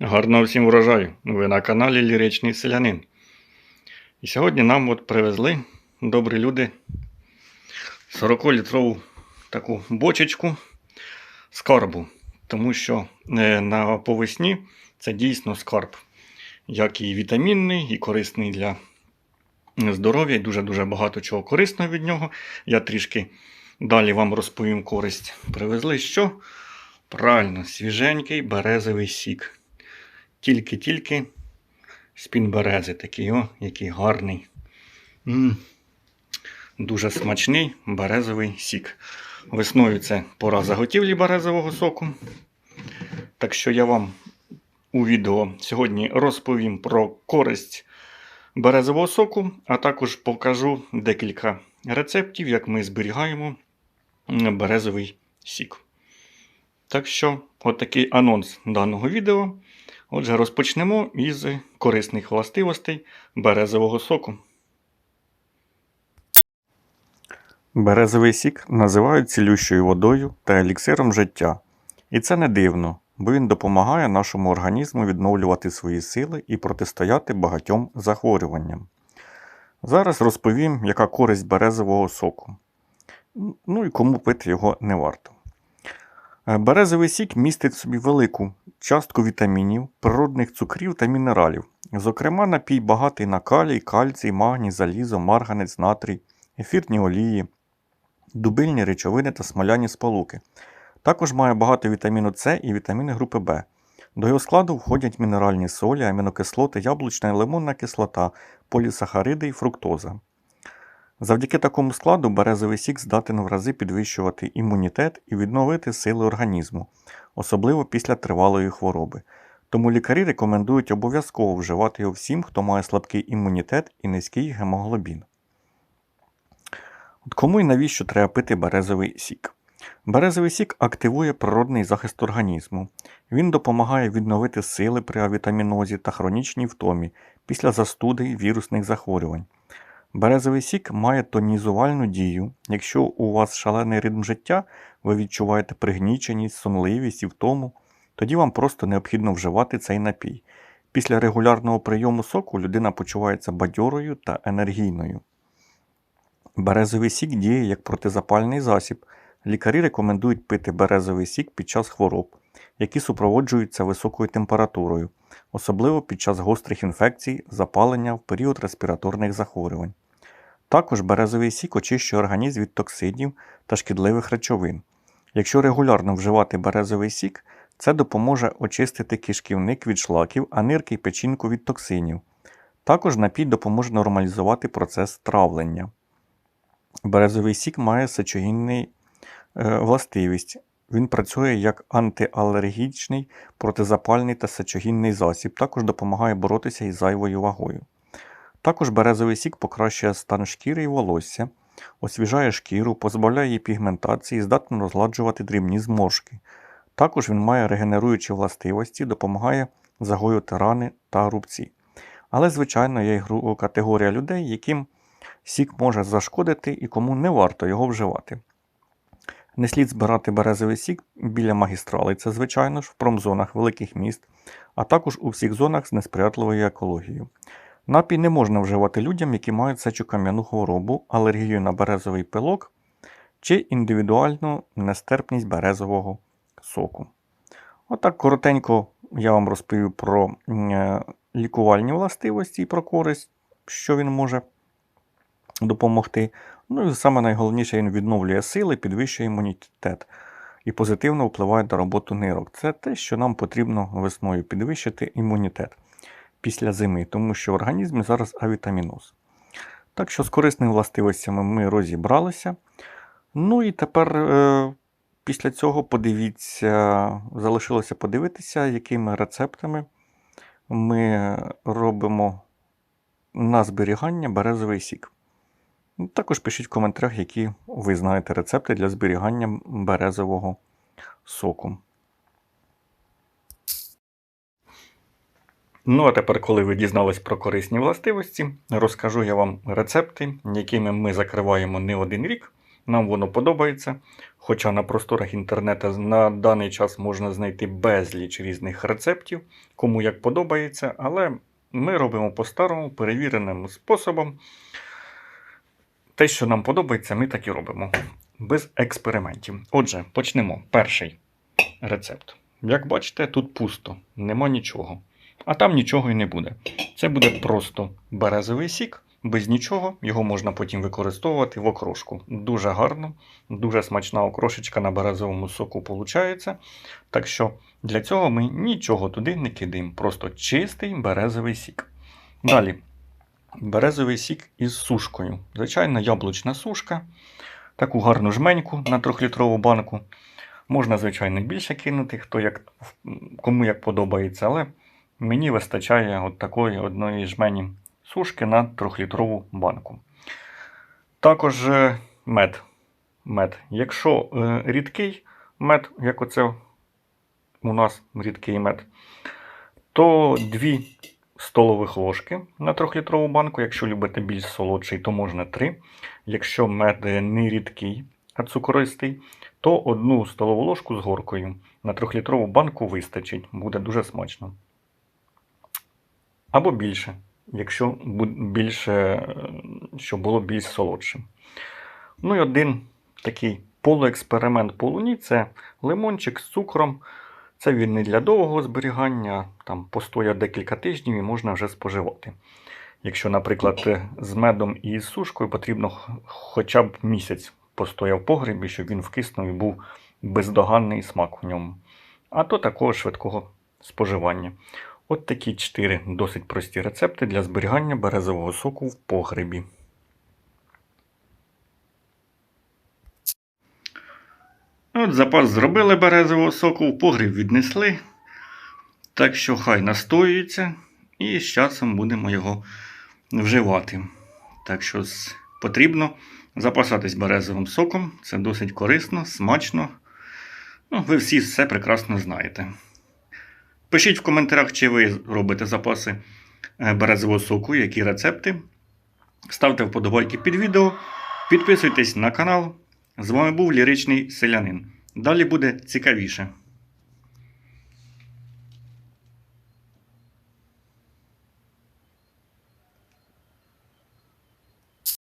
Гарного всім врожаю! Ви на каналі Ліричний Селянин. І сьогодні нам от привезли добрі люди 40-літрову таку бочечку скарбу. Тому що е, на повесні це дійсно скарб, як і вітамінний, і корисний для здоров'я, і дуже-дуже багато чого корисного від нього. Я трішки далі вам розповім користь. Привезли що? Правильно, свіженький березовий сік. Тільки-тільки з-під берези такий, о, який гарний. м Дуже смачний березовий сік. Весною це пора заготівлі березового соку. Так що я вам у відео сьогодні розповім про користь березового соку, а також покажу декілька рецептів, як ми зберігаємо березовий сік. Так що, от такий анонс даного відео. Отже, розпочнемо із корисних властивостей березового соку. Березовий сік називають цілющою водою та еліксиром життя. І це не дивно, бо він допомагає нашому організму відновлювати свої сили і протистояти багатьом захворюванням. Зараз розповім, яка користь березового соку. Ну і кому пити його не варто. Е, Березовий сік містить в собі велику частку вітамінів, природних цукрів та мінералів. Зокрема, напій багатий на калій, кальцій, магній, залізо, марганець, натрій, ефірні олії, дубильні речовини та смоляні сполуки. Також має багато вітаміну С і вітаміни групи В. До його складу входять мінеральні солі, амінокислоти, яблучна і лимонна кислота, полісахариди і фруктоза. Завдяки такому складу березовий сік здатен в рази підвищувати імунітет і відновити сили організму, особливо після тривалої хвороби. Тому лікарі рекомендують обов'язково вживати його всім, хто має слабкий імунітет і низький гемоглобін. От кому і навіщо треба пити березовий сік? Березовий сік активує природний захист організму. Він допомагає відновити сили при авітамінозі та хронічній втомі після застуди і вірусних захворювань. Березовий сік має тонізувальну дію. Якщо у вас шалений ритм життя, ви відчуваєте пригніченість, сонливість і втому, тоді вам просто необхідно вживати цей напій. Після регулярного прийому соку людина почувається бадьорою та енергійною. Березовий сік діє як протизапальний засіб. Лікарі рекомендують пити березовий сік під час хвороб, які супроводжуються високою температурою, особливо під час гострих інфекцій, запалення в період респіраторних захворювань. Також березовий сік очищує організм від токсидів та шкідливих речовин. Якщо регулярно вживати березовий сік, це допоможе очистити кишківник від шлаків, а нирки й печінку від токсинів. Також напій допоможе нормалізувати процес травлення. Березовий сік має сечогінний е, властивість. Він працює як антиалергічний, протизапальний та сечогінний засіб, також допомагає боротися із зайвою вагою. Також березовий сік покращує стан шкіри і волосся, освіжає шкіру, позбавляє її пігментації, здатний розгладжувати дрібні зморшки. Також він має регенеруючі властивості, допомагає загоювати рани та рубці. Але, звичайно, є категорія людей, яким сік може зашкодити і кому не варто його вживати. Не слід збирати березовий сік біля магістралей, це, звичайно ж, в промзонах великих міст, а також у всіх зонах з несприятливою екологією. Напій не можна вживати людям, які мають сечокам'яну хворобу, алергію на березовий пилок чи індивідуальну нестерпність березового соку. Отак коротенько я вам розповів про е, лікувальні властивості і про користь, що він може допомогти. Ну і саме найголовніше, він відновлює сили, підвищує імунітет і позитивно впливає на роботу нирок. Це те, що нам потрібно весною підвищити імунітет після зими, тому що в організмі зараз авітаміноз. Так що з корисними властивостями ми розібралися. Ну і тепер е, після цього подивіться, залишилося подивитися, якими рецептами ми робимо на зберігання березовий сік. Також пишіть в коментарях, які ви знаєте рецепти для зберігання березового соку. Ну, а тепер, коли ви дізнались про корисні властивості, розкажу я вам рецепти, якими ми закриваємо не один рік, Нам воно подобається. Хоча на просторах інтернету на даний час можна знайти безліч різних рецептів, кому як подобається, але ми робимо по-старому, перевіреним способом. Те, що нам подобається, ми так і робимо. Без експериментів. Отже, почнемо. Перший рецепт. Як бачите, тут пусто, нема нічого. А там нічого і не буде. Це буде просто березовий сік, без нічого. Його можна потім використовувати в окрошку. Дуже гарно, дуже смачна окрошечка на березовому соку виходить. Так що для цього ми нічого туди не кидаємо. Просто чистий березовий сік. Далі. Березовий сік із сушкою. Звичайна яблучна сушка. Таку гарну жменьку на 3-літрову банку. Можна, звичайно, більше кинути, хто як, кому як подобається, але мені вистачає от такої одної жмені сушки на 3-літрову банку. Також е, мед. мед. Якщо е, рідкий мед, як оце у нас рідкий мед, то 2 столових ложки на 3-літрову банку. Якщо любите більш солодший, то можна 3. Якщо мед не рідкий, а цукористий, то одну столову ложку з горкою на 3-літрову банку вистачить. Буде дуже смачно. Або більше, якщо більше, е, щоб було більш солодшим. Ну і один такий полуексперимент по луні це лимончик з цукром. Це він не для довгого зберігання, там постоя декілька тижнів і можна вже споживати. Якщо, наприклад, е, з медом і з сушкою потрібно хоча б місяць постояв в погребі, щоб він вкиснув і був бездоганний смак в ньому. А то такого швидкого споживання. От такі чотири досить прості рецепти для зберігання березового соку в погребі. От запас зробили березового соку, в погріб віднесли. Так що хай настоюється, і з часом будемо його вживати. Так що потрібно запасатись березовим соком. Це досить корисно, смачно. Ну, ви всі все прекрасно знаєте. Пишіть в коментарях, чи ви робите запаси е, березового соку, які рецепти. Ставте вподобайки під відео, підписуйтесь на канал. З вами був ліричний селянин. Далі буде цікавіше.